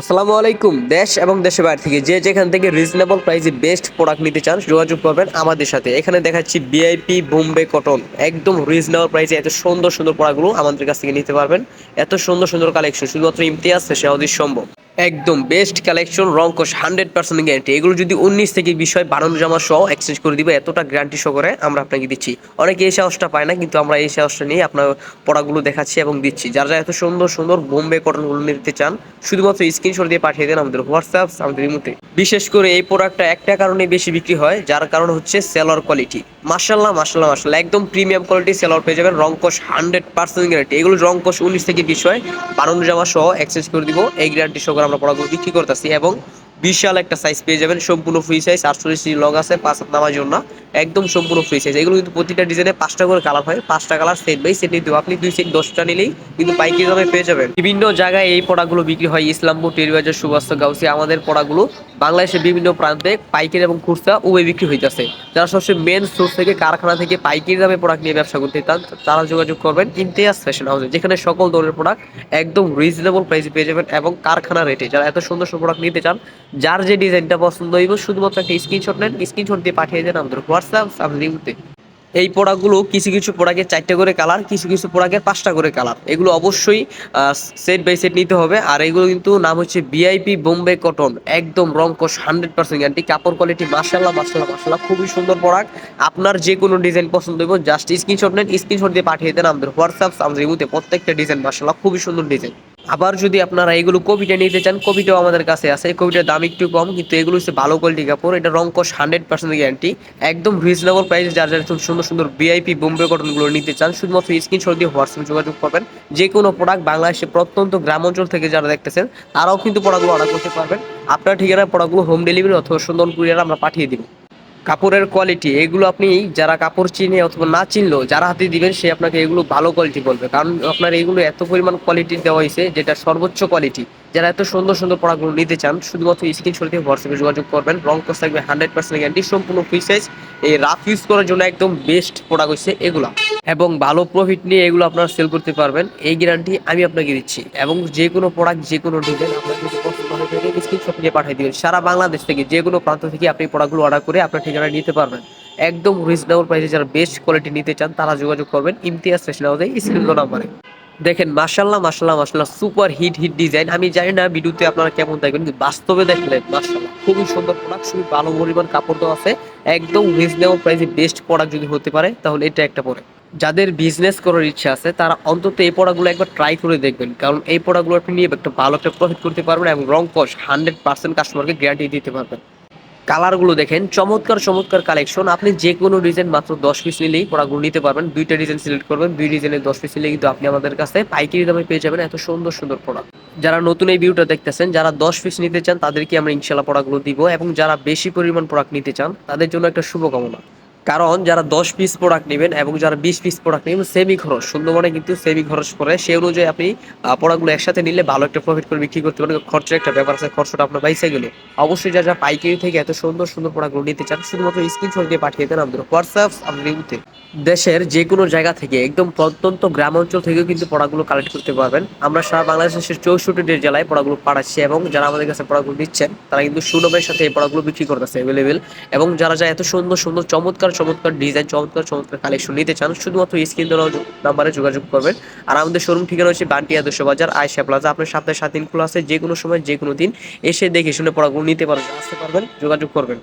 আসসালামু আলাইকুম, দেশ এবং দেশের বাইরে থেকে যে যেখান থেকে রিজনেবল প্রাইসে বেস্ট প্রোডাক্ট নিতে চান, যোগাযোগ করবেন আমাদের সাথে। এখানে দেখাচ্ছি বিআইপি বোম্বে কটন একদম রিজনেবল প্রাইসে এত সুন্দর সুন্দর প্রোডাক্টগুলো আমাদের কাছ থেকে নিতে পারবেন। এত সুন্দর সুন্দর কালেকশন শুধুমাত্র ইমতিয়াজ শেষাউদ্দিন সম্ভব। একদম বেস্ট কালেকশন রংকশ হান্ড্রেড পার্সেন্ট গ্যারান্টি এগুলো যদি উনিশ থেকে বিষয় বানানো জামা সহ এক্সচেঞ্জ করে দিবে, এতটা গ্যারান্টি সহ করে আমরা আপনাকে দিচ্ছি। অনেকে এই সাহসটা পায় না, কিন্তু আমরা এই সাহসটা নিয়ে আপনার পড়াগুলো দেখাচ্ছি এবং দিচ্ছি। যারা যারা এত সুন্দর সুন্দর বোম্বে কটনগুলো নিতে চান, শুধুমাত্র স্ক্রিনশট দিয়ে পাঠিয়ে দেন আমাদের হোয়াটসঅ্যাপ আমাদের ইমুতে। বিশেষ করে এই প্রোডাক্টটা একটা কারণে বেশি বিক্রি হয়, যার কারণ হচ্ছে সেলর কোয়ালিটি মার্শাল্লাহ মার্শাল্লাহ মার্শাল্লাহ একদম প্রিমিয়াম কোয়ালিটি সেলর পেয়ে যাবেন রংকশ হান্ড্রেড পার্সেন্ট গ্যারান্টি এগুলো রংকশ উনিশ থেকে বিষয় বানানো জামা সহ এক্সচেঞ্জ করে দিব, এই গ্যারান্টি সহ করে আমরা পড়াগুলো বিক্রি করতেছি এবং বিশাল একটা সাইজ পেয়ে যাবেন। সম্পূর্ণ ফ্রি সাইজ আটচল্লিশ লং আছে, পাঁচ হাত নামার জন্য। একদম সম্পূর্ণ ফ্রি সাইজ এগুলো কিন্তু প্রতিটা ডিজাইনে পাঁচটা করে কালার হয়। পাঁচটা কালার সেট বাই সেট নিতে আপনি দুই সেট দশটা নিলেই কিন্তু পাইকারি দামে পেয়ে যাবেন। বিভিন্ন জায়গায় এই পড়াগুলো বিক্রি হয়। ইসলামপুর টেরিবাজার সুবাস্ত, গাউসি। আমাদের পড়াগুলো বাংলাদেশের বিভিন্ন প্রান্তে পাইকারি এবং খুচরা উভয় বিক্রি হইতেছে। যারা সবচেয়ে মেন সোর্স থেকে কারখানা থেকে পাইকারি দামে প্রোডাক্ট নিয়ে ব্যবসা করতে চান, তারা যোগাযোগ করবেন ইমতিয়াজ ফ্যাশন হাউসে যেখানে সকল ধরনের প্রোডাক্ট একদম রিজনেবল প্রাইসে পেয়ে যাবেন এবং কারখানা রেটে যারা এত সুন্দর সুন্দর প্রোডাক্ট নিতে চান যার যে ডিজাইনটা পছন্দ হইব, শুধুমাত্র একটা স্ক্রিনশট নেন স্ক্রিনশট দিয়ে পাঠিয়ে দেন আমাদের হোয়াটসঅ্যাপ আমাদের ইউতে। এই প্রোডাক্টগুলো কিছু কিছু প্রোডাক্টের চারটে করে কালার কিছু কিছু প্রোডাক্টের পাঁচটা করে কালার এগুলো অবশ্যই সেট বাই সেট নিতে হবে। আর এগুলো কিন্তু নাম হচ্ছে বিআইপি বোম্বে কটন একদম রংকশ হান্ড্রেড পার্সেন্ট গ্যারান্টি কাপড় কোয়ালিটি মার্শাল্লাহ মার্শাল্লাহ মার্শাল্লাহ খুবই সুন্দর প্রোডাক্ট আপনার যে কোনো ডিজাইন পছন্দ হইব জাস্ট স্ক্রিনশট নেন স্ক্রিনশট দিয়ে পাঠিয়ে দেন আমাদের হোয়াটসঅ্যাপ আমাদের ইমুতে প্রত্যেকটা ডিজাইন মার্শাল্লাহ খুবই সুন্দর ডিজাইন আবার যদি আপনারা এগুলো কবিটা নিতে চান কবিটাও আমাদের কাছে আছে। কবিটার দাম একটু কম, কিন্তু এগুলো হচ্ছে ভালো কোয়ালিটি কাপড়। এটা রংকশ হান্ড্রেড পার্সেন্ট গ্যারান্টি একদম রিজনেবল প্রাইসে যারা যার সুন্দর সুন্দর বিআইপি বোম্বে কটনগুলো নিতে চান, শুধুমাত্র স্ক্রিনশট দিয়ে হোয়াটসঅ্যাপে যোগাযোগ করবেন। যে কোনো প্রোডাক্ট বাংলাদেশে প্রত্যন্ত গ্রাম অঞ্চল থেকে যারা দেখতেছেন, তারাও কিন্তু প্রোডাক্টগুলো অর্ডার করতে পারবেন। আপনার ঠিকানায় প্রোডাক্টগুলো হোম ডেলিভারি অথবা সুন্দর কুরিয়ার আমরা পাঠিয়ে দিব। কাপড়ের কোয়ালিটি এগুলো আপনি যারা কাপড় চিনে অথবা না চিনলেও যারা হাতে দিবেন, সে আপনাকে এগুলো ভালো কোয়ালিটি বলবে। কারণ আপনার এগুলো এত পরিমাণ কোয়ালিটি দেওয়া হয়েছে, যেটা সর্বোচ্চ কোয়ালিটি যারা এত সুন্দর সুন্দর প্রোডাক্টগুলো নিতে চান, শুধুমাত্র স্ক্রিনশট দিয়ে হোয়াটসঅ্যাপে যোগাযোগ করবেন। রং কোর্স থাকবে হান্ড্রেড পার্সেন্ট গ্যারান্টি সম্পূর্ণ ফ্রি সাইজ এই রাফ ইউজ করার জন্য একদম বেস্ট প্রোডাক্ট হচ্ছে এগুলো। এবং ভালো প্রফিট নিয়ে এগুলো আপনারা সেল করতে পারবেন। এই গ্যারান্টি আমি আপনাকে দিচ্ছি। এবং যে কোনো প্রোডাক্ট যে কোনো ডিজাইন আপনার যদি পছন্দ হয়ে থাকে স্ক্রিনশট দিয়ে পাঠিয়ে দিবেন। সারা বাংলাদেশ থেকে যে কোনো প্রান্ত থেকে আপনি প্রোডাক্টগুলো অর্ডার করে আপনার ঠিকানায় নিতে পারবেন। একদম রিজনেবল প্রাইসে যারা বেস্ট কোয়ালিটি নিতে চান, তারা যোগাযোগ করবেন ইমতিয়াজ ফ্যাশন হাউসে স্ক্রিন নাম্বারে দেখেন মাশাল্লাহ মাশাল্লাহ মাশাল্লাহ সুপার হিট হিট ডিজাইন আমি জানি না ভিডিওতে আপনারা কেমন দেখবেন, কিন্তু বাস্তবে দেখলেন মাশাল্লাহ খুবই সুন্দর প্রোডাক্ট খুবই ভালো পরিমাণ কাপড় তো আছে। একদম রিজনেবল প্রাইসে বেস্ট প্রোডাক্ট যদি হতে পারে, তাহলে এটা একটা পরে। যাদের বিজনেস করার ইচ্ছা আছে, তারা অন্তত এই প্রোডাক্টগুলো একবার ট্রাই করে দেখবেন। কারণ এই প্রোডাক্টগুলো আপনি নিয়ে একটা ভালো একটা প্রফিট করতে পারবেন এবং রং কস হান্ড্রেড পার্সেন্ট কাস্টমারকে গ্যারান্টি দিতে পারবেন। কালারগুলো দেখেন, চমৎকার চমৎকার কালেকশন আপনি যে কোনো ডিজাইন মাত্র দশ পিস নিলেই পড়াগুলো নিতে পারবেন। দুইটা ডিজাইন সিলেক্ট করবেন, দুই ডিজাইনের দশ পিস নিলে কিন্তু আপনি আমাদের কাছে পাইকারি দামে পেয়ে যাবেন এত সুন্দর সুন্দর প্রোডাক্ট যারা নতুন এই ভিউটা দেখতেছেন, যারা দশ পিস নিতে চান, তাদেরকে আমরা ইনশাল্লাহ প্রোডাক্টগুলো দিব এবং যারা বেশি পরিমাণ প্রোডাক্ট নিতে চান, তাদের জন্য একটা শুভকামনা। কারণ যারা দশ পিস প্রোডাক্ট নেবেন এবং যারা বিশ পিস প্রোডাক্ট নেবেন সেমি খরচ, সুন্দরবনে কিন্তু সেমি খরচ পড়ে। সেই অনুযায়ী আপনি প্রোডাক্টগুলো একসাথে নিলে ভালো একটা প্রফিট করে বিক্রি করতে পারেন। খরচের একটা ব্যাপার আছে, খরচটা আপনার বাইসে গেলে। অবশ্যই যারা পাইকারি থেকে এত সুন্দর সুন্দর প্রোডাক্টগুলো নিতে চান, শুধুমাত্র স্ক্রিনশট দিয়ে পাঠিয়ে দেন আমাদের হোয়াটসঅ্যাপ ইউতে দেশের যে কোনো জায়গা থেকে, একদম প্রত্যন্ত গ্রাম অঞ্চল থেকেও কিন্তু পড়াগুলো কালেক্ট করতে পারবেন। আমরা সারা বাংলাদেশের চৌষট্টি জেলায় পড়াগুলো পাঠাচ্ছি এবং যারা আমাদের কাছে পড়াগুলো নিচ্ছেন, তারা কিন্তু সুলভের সাথে এই পড়াগুলো বিক্রি করতেছে অ্যাভেলেবেল এবং যারা যা এত সুন্দর সুন্দর, চমৎকার চমৎকার ডিজাইন চমৎকার চমৎকার কালেকশন নিতে চান, শুধুমাত্র স্ক্রিন দেওয়া নাম্বারে যোগাযোগ করবেন। আর আমাদের শোরুম ঠিকানা হচ্ছে বান্টি আদর্শ বাজার, আয়সা প্লাজা। আপনার সপ্তাহে সাত দিন খোলা আছে যে কোনো সময় যে কোনো দিন এসে দেখে শুনে পড়াগুলো নিতে পারবেন, আসতে পারবেন, যোগাযোগ করবেন।